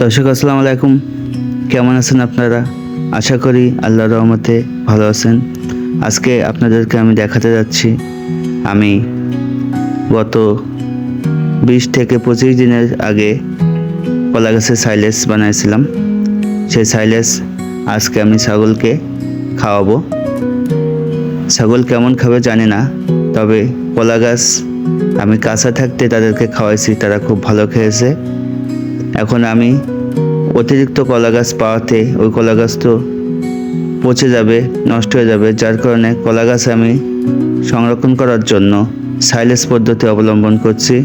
দর্শক, আসসালামু আলাইকুম। কেমন আছেন আপনারা? আশা করি আল্লাহ রহমতে ভালো আছেন। আজকে আপনাদেরকে আমি দেখাতে যাচ্ছি, আমি গত বিশ থেকে পঁচিশ দিনের আগে কলা গাছের সাইলেস বানাইছিলাম সেই সাইলেস আজকে আমি ছাগলকে খাওয়াবো। ছাগল কেমন খাবে জানি না, তবে কলা গাছ আমি কাঁচা থাকতে তাদেরকে খাওয়াইছি, তারা খুব ভালো খেয়েছে। এখন আমি অতিরিক্ত কলা গাছ পাওয়াতে ওই কলা গাছ তো পচে যাবে, নষ্ট হয়ে যাবে। যার কারণে কলা গাছ আমি সংরক্ষণ করার জন্য সাইলেস পদ্ধতি অবলম্বন করছি।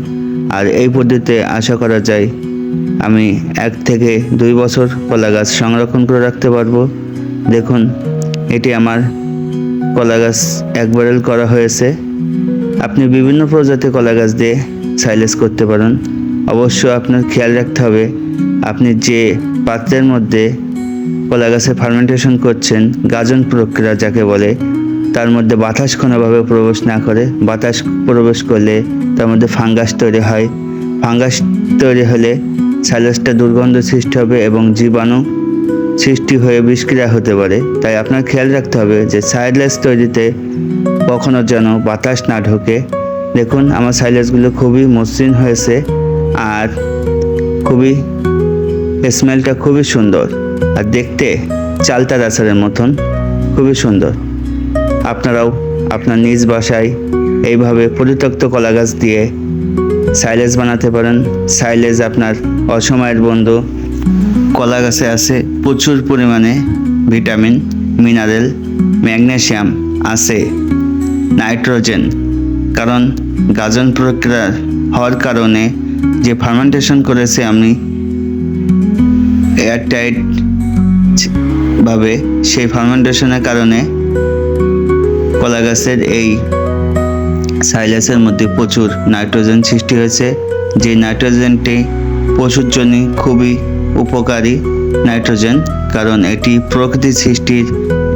আর এই পদ্ধতিতে আশা করা যায় আমি এক থেকে দুই বছর কলা গাছ সংরক্ষণ করে রাখতে পারব। দেখুন, এটি আমার কলা গাছ এক ব্যারেল করা হয়েছে। আপনি বিভিন্ন প্রজাতির কলা গাছ দিয়ে সাইলেস করতে পারেন। অবশ্য আপনার খেয়াল রাখতে হবে, আপনি যে পাত্রের মধ্যে কলা গাছে ফার্মেন্টেশন করছেন, গাজন প্রক্রিয়া যাকে বলে, তার মধ্যে বাতাস কোনোভাবে প্রবেশ না করে, বাতাস প্রবেশ করলে তার মধ্যে ফাঙ্গাস তৈরি হয়। ফাঙ্গাস তৈরি হলে সাইলেসটা দুর্গন্ধ সৃষ্টি হবে এবং জীবাণু সৃষ্টি হয়ে বিষক্রিয়া হতে পারে। তাই আপনার খেয়াল রাখতে হবে যে সাইলেস তৈরিতে কখনো যেন বাতাস না ঢোকে। দেখুন, আমার সাইলেসগুলো খুবই মসৃণ হয়েছে। আর খুবই স্মেলটা খুবই সুন্দর। আর দেখতে চালতার আচারের মতন খুবই সুন্দর। আপনারাও আপনার নিজ বাসায় এইভাবে পরিত্যক্ত কলা গাছ দিয়ে সাইলেজ বানাতে পারেন। সাইলেজ আপনার অসময়ের বন্ধু। কলা গাছে আছে প্রচুর পরিমাণে ভিটামিন, মিনারেল ম্যাগনেসিয়াম আছে, নাইট্রোজেন। কারণ গাজন প্রক্রিয়া হওয়ার কারণে যে ফার্মেন্টেশন করেছে আমি এয়ারটাইট ভাবে সেই ফার্মেন্টেশনের কারণে কলা গাছের এই সাইলাসের মধ্যে প্রচুর নাইট্রোজেন সৃষ্টি হয়েছে। যে নাইট্রোজেনটি পশুর জন্য খুবই উপকারী নাইট্রোজেন কারণ এটি প্রকৃতি সৃষ্টির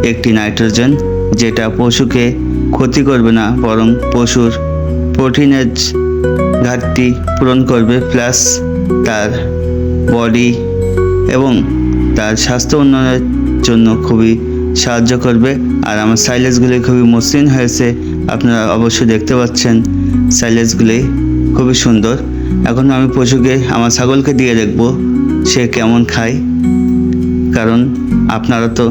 একটি নাইট্রোজেন যেটা পশুকে ক্ষতি করবে না, বরং পশুর প্রোটিনের ঘাটতি পূরণ করবে প্লাস তার বডি এবং তার স্বাস্থ্য উন্নয়নের জন্য খুবই সাহায্য করবে। আর আমার সাইলেসগুলি খুবই মসৃণ হয়েছে, আপনারা অবশ্যই দেখতে পাচ্ছেন সাইলেসগুলি খুবই সুন্দর। এখন আমি পশুকে, আমার ছাগলকে দিয়ে দেখব, সে কেমন খায়। কারণ আপনারা তো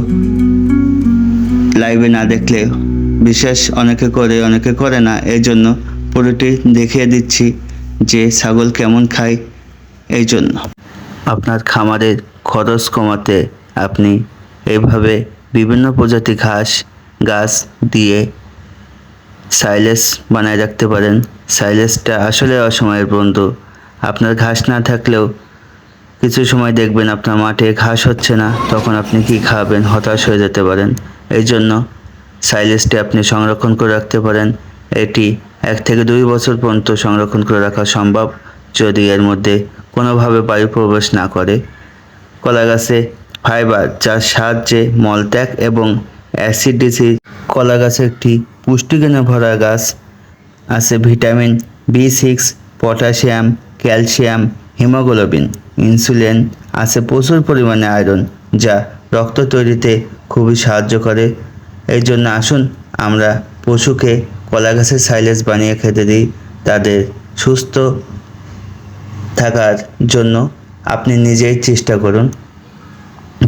লাইভে না দেখলে বিশেষ অনেকে করে অনেকে করে না এই জন্য পুরোটি দেখিয়ে দিচ্ছি যে ছাগল কেমন খায় এই জন্য। আপনার খামারের খরচ কমাতে আপনি এইভাবে বিভিন্ন প্রজাতি ঘাস, গাছ দিয়ে সাইলেস বানায় রাখতে পারেন। সাইলেসটা আসলে অসময়ের বন্ধু। আপনার ঘাস না থাকলেও কিছু সময় দেখবেন আপনার মাঠে ঘাস হচ্ছে না, তখন আপনি কি খাবেন হতাশ হয়ে যেতে পারেন। এই জন্য সাইলেসটি আপনি সংরক্ষণ করে রাখতে পারেন। এটি এক থেকে দুই বছর পর্যন্ত সংরক্ষণ করে রাখা সম্ভব যদি এর মধ্যে কোনোভাবে বায়ু প্রবেশ না করে। কলা গাছে ফাইবার যার সাহায্যে মলত্যাগ এবং অ্যাসিডিসি কলা গাছে একটি পুষ্টিগুণে ভরা গাছ আছে vitamin B six, potassium, calcium, haemoglobin, insulin আছে প্রচুর পরিমাণে আয়রন যা রক্ত তৈরিতে খুবই সাহায্য করে। এই জন্য আসুন আমরা পশুকে কলা গাছের সাইলেজ বানিয়ে খেতে দিই। তাদের সুস্থ থাকার জন্য আপনি নিজেই চেষ্টা করুন।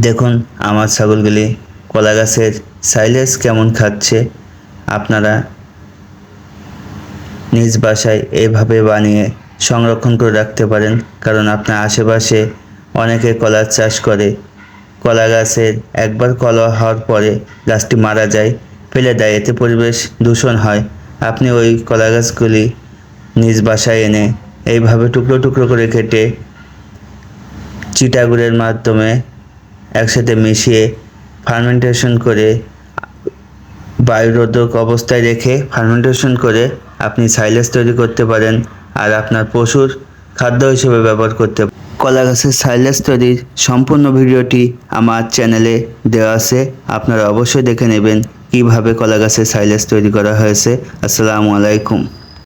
দেখুন, আমার ছাগলগুলি কলা গাছের সাইলেজ কেমন খাচ্ছে। আপনারা নিজ বাসায় এইভাবে বানিয়ে সংরক্ষণ করে রাখতে পারেন, কারণ আপনার আশেপাশে অনেকে কলার চাষ করে। কলা গাছের একবার কলা হওয়ার পরে গাছটি মারা যায়। ফেলে দেয় এতে পরিবেশ দূষণ হয়। আপনি ওই কলা গাছগুলি নিজ বাসায় এনে এইভাবে টুকরো টুকরো করে কেটে চিটাগুড়ের মাধ্যমে একসাথে মিশিয়ে ফার্মেন্টেশন করে, বায়ুরোধক অবস্থায় রেখে ফার্মেন্টেশন করে আপনি সাইলেস তৈরি করতে পারেন আর আপনার পশুর খাদ্য হিসেবে ব্যবহার করতে কলা গাছের সাইলেস তৈরির সম্পূর্ণ ভিডিওটি আমার চ্যানেলে দেওয়া আছে, আপনারা অবশ্যই দেখে নেবেন। কীভাবে কলা গাছের সাইলেস তৈরি করা হয়েছে? আসসালামু আলাইকুম।